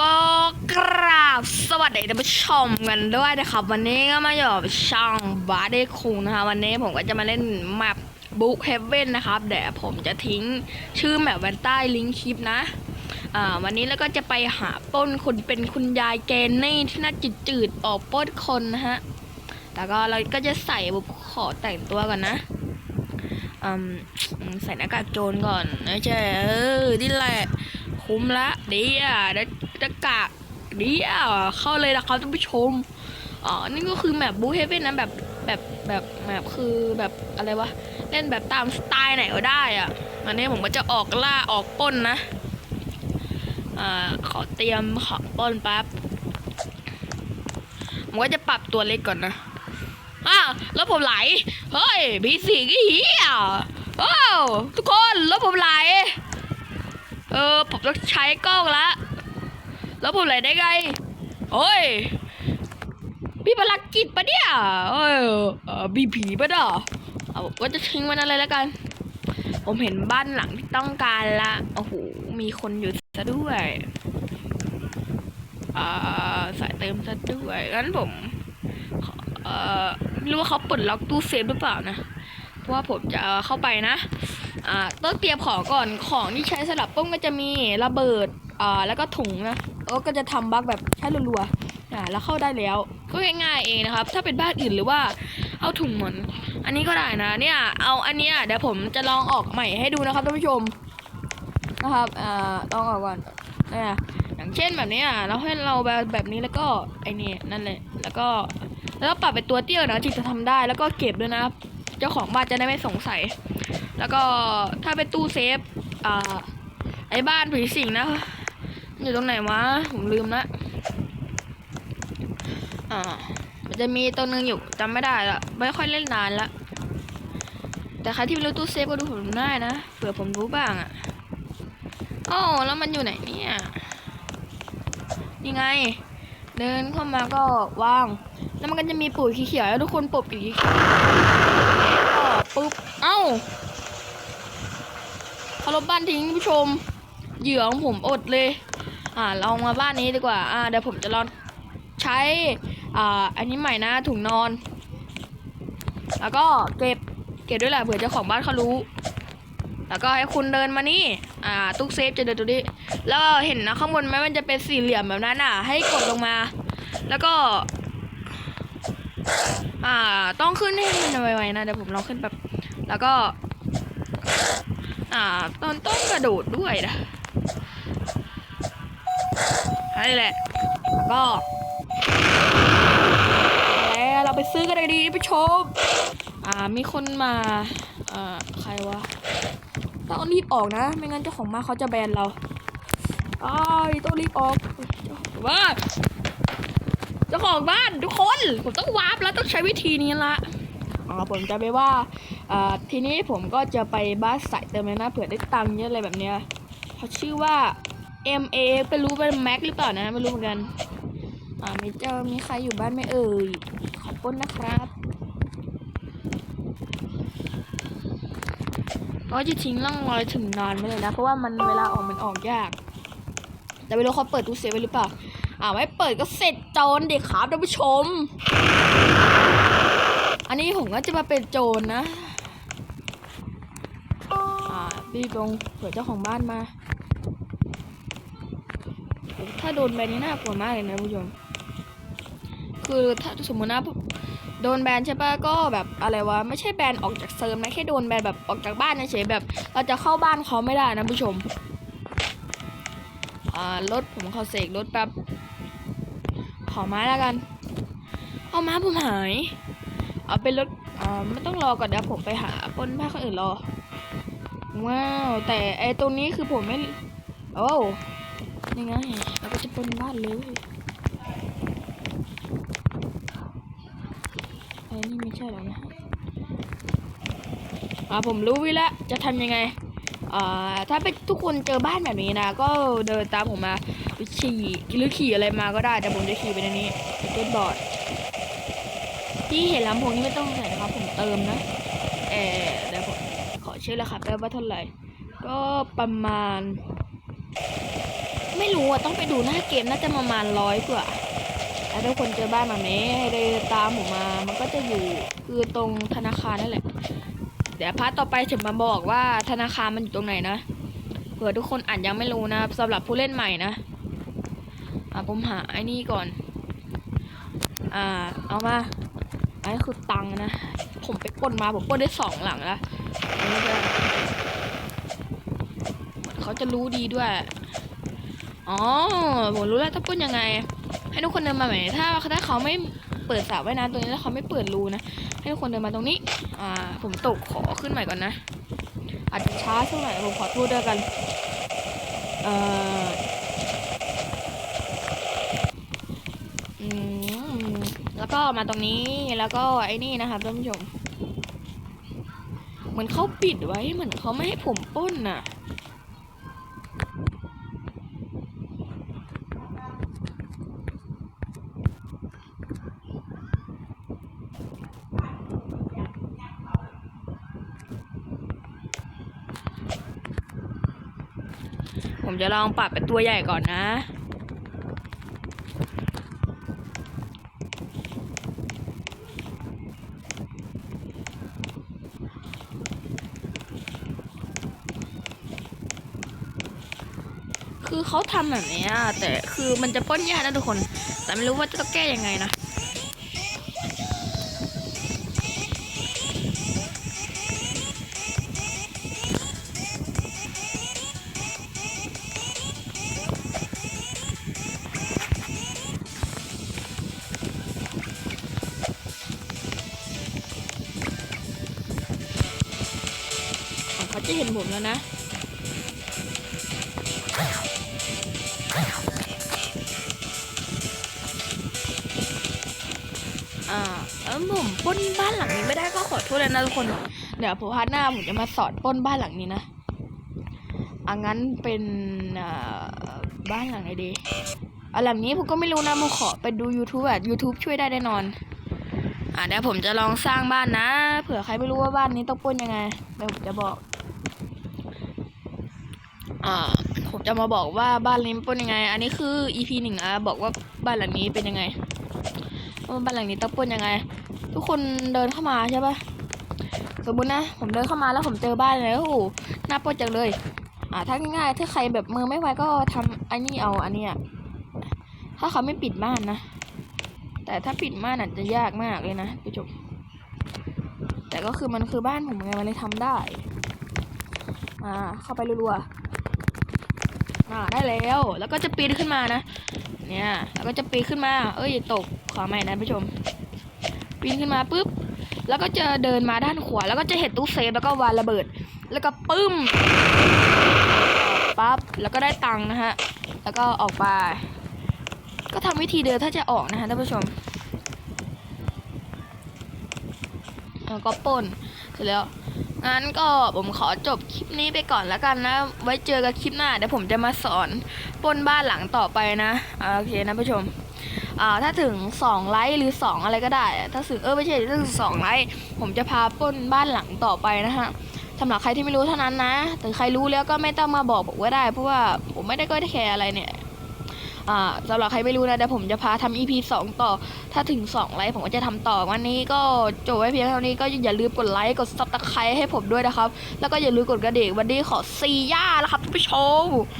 ก็กราบสวัสดีท่านผู้ชมกันด้วยนะครับ วันนี้ก็มาอยู่กับช่องบาร์เดคุงนะคะวันนี้ผมก็จะมาเล่นแมปบุ๊กเฮเว่นนะครับเดี๋ยวผมจะทิ้งชื่อแมปไว้ใต้ลิงก์คลิปนะอ่าวันนี้แล้วก็จะไปหาป้นคนเป็นคุณยายแกนนี่ที่น่าจืดจืดออกป้นคนนะฮะแล้วก็เราก็จะใส่บุขอแต่งตัวก่อนนะอืมใส่หน้ากากโจรก่อนนะเจ้เออนี่แหละคุ้มละดีอะได้ ได้กากดีอะเข้าเลยนะครับท่านผู้ชมอ๋อนี่ก็คือแมปบูเฮเว่นนะแบบแบบแบบแมปคือแบบอะไรวะเล่นแบบตามสไตล์ไหนก็ได้อะวันนี้ผมก็จะออกล่าออกป้นนะอ่าขอเตรียมของป้นแป๊บผมก็จะปรับตัวเล็กก่อนนะอ้าวแล้วผมไหลเฮ้ยพีสีกี่เหี้ยโอ้าวทุกคนแล้วผมไหลเออผมต้องใช้กล้องละ แล้วผมไหลได้ไงโอ้ยพี่พลักจิตปะเนี่ยเออบีผีปะเนาะเอาก็จะทิ้งไว้นั่นเลยแล้วกัน ผมเห็นบ้านหลังที่ต้องการละโอ้โหมีคนอยู่ซะด้วยอ่าสายเติมซะด้วยงั้นผมเอ่อไม่รู้ว่าเขาปลดล็อกตู้เซฟหรือเปล่านะเพราะว่าผมจะเข้าไปนะอ่าต้องเตรียมของก่อนของที่ใช้สำหรับป้องก็จะมีระเบิดอ่าแล้วก็ถุงนะ แล้ก็จะทำบั๊กแบบใช้รัวๆอ่าแล้วเข้าได้แล้ว ก็ง่ายๆเองนะครับ ถ้าเป็นบ้านอื่นหรือว่าเอาถุงเหมือนอันนี้ก็ได้นะ เนี่ยเอาอันเนี้ยเดี๋ยวผมจะลองออกใหม่ให้ดูนะครับท่านผู้ชมนะครับอ่าลองออกก่อนเนี่ยอย่างเช่นแบบเนี้ยเราให้เราแบบแบบนี้แล้วก็ไอ้นี่นั่นแหละแล้วก็แล้วปรับเป็นตัวเตี้ยนะที่จะทำได้แล้วก็เก็บด้วยนะเจ้าของบ้านจะได้ไม่สงสัย แล้วก็ถ้าเป็นตู้เซฟอ่าไอ้บ้านผีสิงนะ อยู่ตรงไหนวะ ผมลืมละอ่า มันจะมีตัวหนึ่งอยู่จำไม่ได้ละไม่ค่อยเล่นนานละ แต่ใครที่ไม่รู้ตู้เซฟก็ดูผมได้นะ เผื่อผมรู้บ้างอะอ๋อแล้วมันอยู่ไหนเนี่ยนี่ไง เดินเข้ามาก็วาง แล้วมันก็จะมีปุ๋ยเขียวๆแล้วทุกคนปุ๋ยเขียวก็ปุ๊บ เอ้าเขาลบบ้านทิ้งผู้ชม เหยื่อของผมอดเลย อ่าเรามาบ้านนี้ดีกว่า อ่าเดี๋ยวผมจะลองใช้ อ่า อันนี้ใหม่นะถุงนอน แล้วก็เก็บ เก็บด้วยแหละเผื่อเจ้าของบ้านเขารู้ แล้วก็ให้คุณเดินมานี่ อ่าตู้เซฟจะเดินตรงนี้ แล้วเห็นนะข้างบนไหมมันจะเป็นสี่เหลี่ยมแบบนั้นอะ ให้กดลงมา แล้วก็ อ่า ต้องขึ้นให้มันไวๆนะ เดี๋ยวผมลองขึ้นแบบ แล้วก็ อ่า ตอนต้นกระโดดด้วยนะ นั่นแหละแล้วก็แล้วเราไปซื้อกันเลยดีผู้ชม อ่า มีคนมาอ่าใครวะ ต้องรีบออกนะ ไม่งั้นเจ้าของบ้านเขาจะแบนเราอ้ายต้องรีบออกว่าเจ้าของบ้านทุกคน ผมต้องวาร์ปแล้วต้องใช้วิธีนี้ละอ๋อผมจะไปว่าอ่าทีนี้ผมก็จะไปบ้านสายเติมเลยนะเผื่อได้ตังค์เยอะอะไรแบบเนี้ยเขาชื่อว่า M A ไม่รู้เป็นแม็กหรือเปล่านะไม่รู้เหมือนกัน อ่ามีเจ้ามีใครอยู่บ้านไหม่เอ่ยขอบคุณนะครับก็จะทิ้งร่องรอยถึงนานไปเลยนะ เพราะว่ามันเวลาออกมันออกยาก แต่ไม่รู้เขาเปิดตู้เซฟไว้หรือเปล่า อ่าไม่เปิดก็เสร็จโจรเด็กครับท่านผู้ชม อันนี้ผมก็จะมาเป็นโจรนะ อ่ารีบลงเผื่อเจ้าของบ้านมา ถ้าโดนแบนนี่น่ากลัวมากเลยนะผู้ชม คือถ้าสมมตินะโดนแบนใช่ปะก็แบบอะไรวะไม่ใช่แบนออกจากเซิร์ฟนะแค่โดนแบนแบบออกจากบ้านเฉยแบบ เราจะเข้าบ้านเขาไม่ได้นะผู้ชมอ่ารถผมขอเสกรถแป๊บขอม้าแล้วกัน เอาม้าผมหายเอาเป็นรถอ่าไม่ต้องรอก่อนเดี๋ยวผมไปหาปนผ้าคนอื่นรอว้าวแต่ไอตรงนี้คือผมไม่โอ้ ยังไงเราก็จะปนบ้านเลยไอ้นี่ไม่ใช่หรอกนะอ่าผมรู้วิแล้วจะทำยังไงอ่าถ้าเป็นทุกคนเจอบ้านแบบนี้นะ ก็เดินตามผมมาขี่หรือขี่อะไรมาก็ได้ แต่ผมจะขี่ไปในนี้สเก็ตบอร์ดที่เห็นลำโพงนี่ไม่ต้องใส่นะครับ ผมเติมนะเออเดี๋ยวผมขอเชื่อแล้วครับแปลว่าเท่าไหร่ ก็ประมาณ ไม่รู้อะ ต้องไปดูหน้าเกมน่าจะประมาณร้อยกว่าแล้วทุกคนเจอบ้านแบบนี้ให้เดินตามผมมา มันก็จะอยู่คือตรงธนาคารนั่นแหละ เดี๋ยวพาร์ทต่อไปจะมาบอกว่าธนาคารมันอยู่ตรงไหนนะเผื่อทุกคนอาจยังไม่รู้นะสำหรับผู้เล่นใหม่นะอะผมหาไอ้นี่ก่อน อ่า เอามาอันนี้คือตังนะ ผมไปปล้นมาผมปล้นได้สองหลังแล้วอันนี้จะเขาจะรู้ดีด้วย อ๋อผมรู้แล้วถ้าปล้นยังไง ให้ทุกคนเดินมาใหม่ถ้าถ้าเขาไม่เปิดสระว่ายน้ำตรงนี้แล้วเขาไม่เปิดรูนะ ให้ทุกคนเดินมาตรงนี้ อ่า ผมตกขอขึ้นใหม่ก่อนนะ อาจจะช้าสักหน่อยผมขอโทษด้วยกัน เอ่อแล้วก็มาตรงนี้แล้วก็ไอ้นี่นะครับท่านผู้ชม เหมือนเขาปิดไว้เหมือนเขาไม่ให้ผมปล้นน่ะ ผมจะลองปรับเป็นตัวใหญ่ก่อนนะคือเขาทำแบบนี้แต่คือมันจะป้นยากนะทุกคน แต่ไม่รู้ว่าจะต้องแก้ยังไงนะ จะเห็นผมแล้วนะอ่าเออผมป้นบ้านหลังนี้ไม่ได้ก็ขอโทษเลยนะทุกคน เดี๋ยวผมพาร์ทหน้าผมจะมาสอนป้นบ้านหลังนี้นะอะงั้นเป็นอ่าบ้านหลังไหนดีอะหลังนี้ผมก็ไม่รู้นะผมขอไปดู YouTube อะ YouTube ช่วยได้แน่นอน อะเดี๋ยวผมจะลองสร้างบ้านนะ เผื่อใครไม่รู้ว่าบ้านนี้ต้องป้นยังไง เดี๋ยวผมจะบอก อ่าผมจะมาบอกว่าบ้านนี้เปล้นยังไง อันนี้คือ EP หนึ่งอะบอกว่าบ้านหลังนี้เป็นยังไงว่าบ้านหลังนี้ต้องปล้นยังไง ทุกคนเดินเข้ามาใช่ปะสมมตินะ ผมเดินเข้ามาแล้วผมเจอบ้านแล้วโอ้โหน่าปล้นจังเลย อ่าถ้าง่ายๆถ้าใครแบบมือไม่ไวก็ทำอันนี้เอาอันเนี้ยถ้าเขาไม่ปิดบ้านนะแต่ถ้าปิดบ้านอาจจะยากมากเลยนะผู้ชมแต่ก็คือมันคือบ้านผมไงมันเลยทำได้ อ่า เข้าไปรัวๆ อ่าได้แล้ว แล้วก็จะปีนขึ้นมานะ เนี่ยแล้วก็จะปีนขึ้นมา เอ้ยตกขอใหม่นะผู้ชม ปีนขึ้นมาปุ๊บ แล้วก็จะเดินมาด้านขวา แล้วก็จะเห็นตู้เซฟแล้วก็วางระเบิด แล้วก็ปึ้มปั๊บ แล้วก็ได้ตังค์นะฮะ แล้วก็ออกไป ก็ทำวิธีเดิมถ้าจะออกนะฮะท่านผู้ชมแล้วก็ปนเสร็จแล้ว งั้นก็ผมขอจบคลิปนี้ไปก่อนแล้วกันนะ ไว้เจอกันคลิปหน้าเดี๋ยวผมจะมาสอนป้นบ้านหลังต่อไปนะโอเคนะผู้ชมอ่าถ้าถึง 2 ไลค์หรือ 2 อะไรก็ได้ ถ้าถึงเออไม่ใช่ถ้าถึง2ไลค์ผมจะพาป้นบ้านหลังต่อไปนะฮะสำหรับใครที่ไม่รู้เท่านั้นนะ แต่ใครรู้แล้วก็ไม่ต้องมาบอกผมก็ได้ เพราะว่าผมไม่ได้ก็ได้แคร์อะไรเนี่ย อ่าสำหรับใครไม่รู้นะเดี๋ยวผมจะพาทำ EP 2 ต่อ ถ้าถึง 2 ไลค์ผมก็จะทำต่อ วันนี้ก็จบไว้เพียงเท่านี้ก็อย่าลืมกดไลค์กดซับสไครต์ให้ผมด้วยนะครับ แล้วก็อย่าลืมกดกระดิ่งวันนี้ขอซีย่าแล้วครับท่านผู้ชม